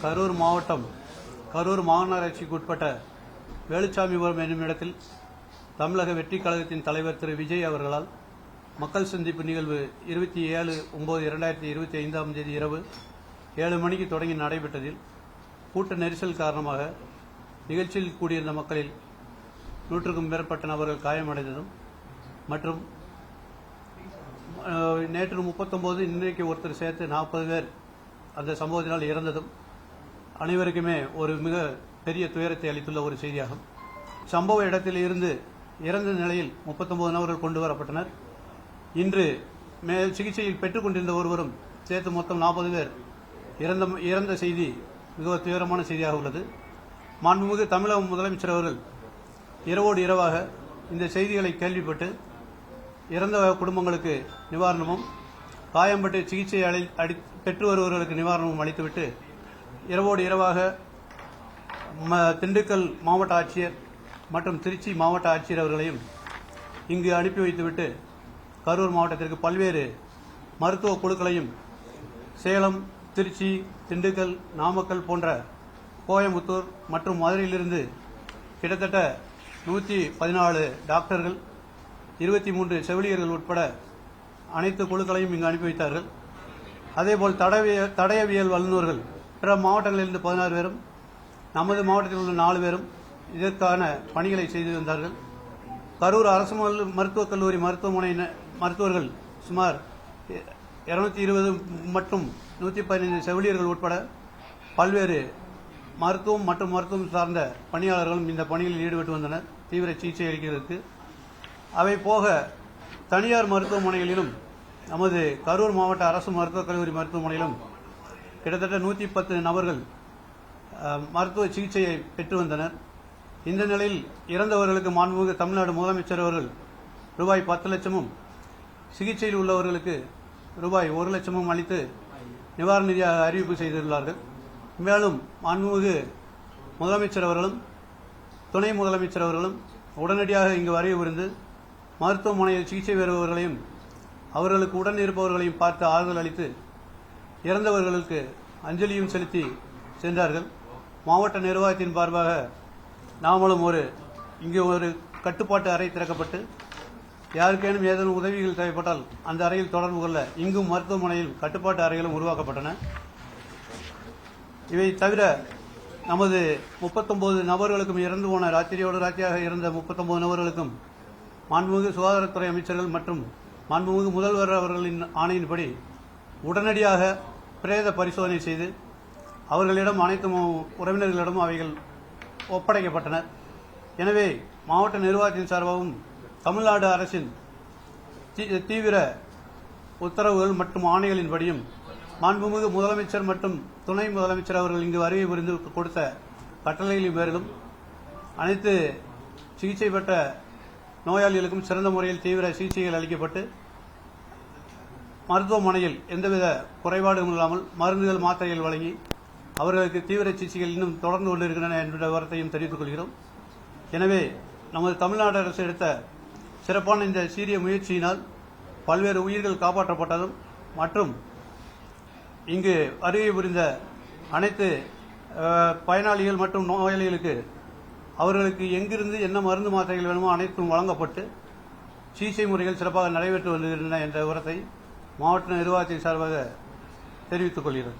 கரூர் மாவட்டம் கரூர் மாநகராட்சிக்கு உட்பட்ட வேலுச்சாமிபுரம் என்னும் இடத்தில் தமிழக வெற்றி கழகத்தின் தலைவர் திரு விஜய் அவர்களால் மக்கள் சந்திப்பு நிகழ்வு இருபத்தி ஏழு ஒன்பது இரண்டாயிரத்தி இருபத்தி ஐந்தாம் தேதி இரவு ஏழு மணிக்கு தொடங்கி நடைபெற்றதில் கூட்ட நெரிசல் காரணமாக நிகழ்ச்சியில் கூடியிருந்த மக்களில் நூற்றுக்கும் மேற்பட்ட நபர்கள் காயமடைந்ததும் மற்றும் நேற்று முப்பத்தொன்பது இன்றைக்கு ஒருத்தர் சேர்த்து நாற்பது பேர் அந்த சம்பவத்தினால் இறந்ததும் அனைவருக்குமே ஒரு மிக பெரிய துயரத்தை அளித்துள்ள ஒரு செய்தியாகும். சம்பவ இடத்தில் இருந்து இறந்த நிலையில் முப்பத்தொன்பது நபர்கள் கொண்டு வரப்பட்டனர். இன்று மேல் சிகிச்சையில் பெற்றுக் கொண்டிருந்த ஒருவரும் சேர்த்து மொத்தம் நாற்பது பேர். இறந்த இறந்த செய்தி மிக துயரமான செய்தியாக உள்ளது. மாண்புமிகு தமிழக முதலமைச்சர் அவர்கள் இரவோடு இரவாக இந்த செய்திகளை கேள்விப்பட்டு இறந்த குடும்பங்களுக்கு நிவாரணமும் காயம்பட்டு சிகிச்சை அளி பெற்று வருபவர்களுக்கு நிவாரணமும் அளித்துவிட்டு இரவோடு இரவாக ம- திண்டுக்கல் மாவட்ட ஆட்சியர் மற்றும் திருச்சி மாவட்ட ஆட்சியர் அவர்களையும் இங்கு அனுப்பி வைத்துவிட்டு கரூர் மாவட்டத்திற்கு பல்வேறு மருத்துவ குழுக்களையும் சேலம் திருச்சி திண்டுக்கல் நாமக்கல் போன்ற கோயம்புத்தூர் மற்றும் மதுரையிலிருந்து கிட்டத்தட்ட நூற்றி பதினாலு டாக்டர்கள் இருபத்தி மூன்று செவிலியர்கள் உட்பட அனைத்து குழுக்களையும் இங்கு அனுப்பி வைத்தார்கள். அதேபோல் தடவிய தடயவியல் வல்லுநர்கள் பிற மாவட்டங்களிலிருந்து பதினாறு பேரும் நமது மாவட்டத்தில் உள்ள நாலு பேரும் இதற்கான பணிகளை செய்து வந்தார்கள். கரூர் அரசு மருத்துவக் கல்லூரி மருத்துவமனை மருத்துவர்கள் சுமார் இருநூத்தி இருபது மற்றும் நூற்றி பதினைந்து செவிலியர்கள் உட்பட பல்வேறு மருத்துவம் மற்றும் மருத்துவம் சார்ந்த பணியாளர்களும் இந்த பணிகளில் ஈடுபட்டு வந்தனர். தீவிர சிகிச்சை அளிக்கிறதுக்கு. அவை போக தனியார் மருத்துவமனைகளிலும் நமது கரூர் மாவட்ட அரசு மருத்துவக் கல்லூரி மருத்துவமனையிலும் கிட்டத்தட்ட நூற்றி பத்து நபர்கள் மருத்துவ சிகிச்சையை பெற்று வந்தனர். இந்த நிலையில் இறந்தவர்களுக்கு மாண்புமிகு தமிழ்நாடு முதலமைச்சர் அவர்கள் ரூபாய் பத்து லட்சமும் சிகிச்சையில் உள்ளவர்களுக்கு ரூபாய் ஒரு லட்சமும் அளித்து நிவாரண நிதியாக அறிவிப்பு செய்துள்ளார்கள். மேலும் மாண்புமிகு முதலமைச்சர் அவர்களும் துணை முதலமைச்சர் அவர்களும் உடனடியாக இங்கு வரையவிருந்து புரிந்து மருத்துவமனையில் சிகிச்சை பெறுபவர்களையும் அவர்களுக்கு உடன் இருப்பவர்களையும் பார்த்து ஆறுதல் அளித்து இறந்தவர்களுக்கு அஞ்சலியும் செலுத்தி சென்றார்கள். மாவட்ட நிர்வாகத்தின் சார்பாக நாமளும் ஒரு இங்கே ஒரு கட்டுப்பாட்டு அறை திறக்கப்பட்டு யாருக்கேனும் ஏதேனும் உதவிகள் தேவைப்பட்டால் அந்த அறையில் தொடர்பு கொள்ள இங்கும் மருத்துவமனையில் கட்டுப்பாட்டு அறைகளும் உருவாக்கப்பட்டன. இவை தவிர நமது முப்பத்தொன்பது நபர்களுக்கும் இறந்து போன ராத்திரியோடு ராத்திரியாக இறந்த முப்பத்தொன்பது நபர்களுக்கும் மாண்புமிகு சுகாதாரத்துறை அமைச்சர்கள் மற்றும் மாண்புமிகு முதல்வர் அவர்களின் ஆணையின்படி உடனடியாக பிரேத பரிசோதனை செய்து அவர்களிடம் அனைத்து உறவினர்களிடமும் அவைகள் ஒப்படைக்கப்பட்டன. எனவே மாவட்ட நிர்வாகத்தின் சார்பாகவும் தமிழ்நாடு அரசின் தீ- தீவிர உத்தரவுகள் மற்றும் ஆணைகளின்படியும் மாண்புமிகு முதலமைச்சர் மற்றும் துணை முதலமைச்சர் அவர்கள் இங்கு வருகை புரிந்து கொடுத்த கட்டளைகளின் பேரிலும் அனைத்து சிகிச்சை பெற்ற நோயாளிகளுக்கும் சிறந்த முறையில் தீவிர சிகிச்சைகள் அளிக்கப்பட்டு மருத்துவமனையில் எந்தவித குறைபாடும் இல்லாமல் மருந்துகள் மாத்திரைகள் வழங்கி அவர்களுக்கு தீவிர சிகிச்சைகள் இன்னும் தொடர்ந்து கொண்டிருக்கின்றன என்ற விவரத்தையும் தெரிவித்துக் கொள்கிறோம். எனவே நமது தமிழ்நாடு அரசு எடுத்த சிறப்பான இந்த சீரிய முயற்சியினால் பல்வேறு உயிர்கள் காப்பாற்றப்பட்டதும் மற்றும் இங்கு வருகை புரிந்த அனைத்து பயனாளிகள் மற்றும் நோயாளிகளுக்கு அவர்களுக்கு எங்கிருந்து என்ன மருந்து மாத்திரைகள் வேணுமோ அனைத்தும் வழங்கப்பட்டு சிகிச்சை முறைகள் சிறப்பாக நடைபெற்று வருகின்றன என்ற விவரத்தை மாவட்ட நிர்வாகத்தின் சார்பாக தெரிவித்துக் கொள்கிறேன்.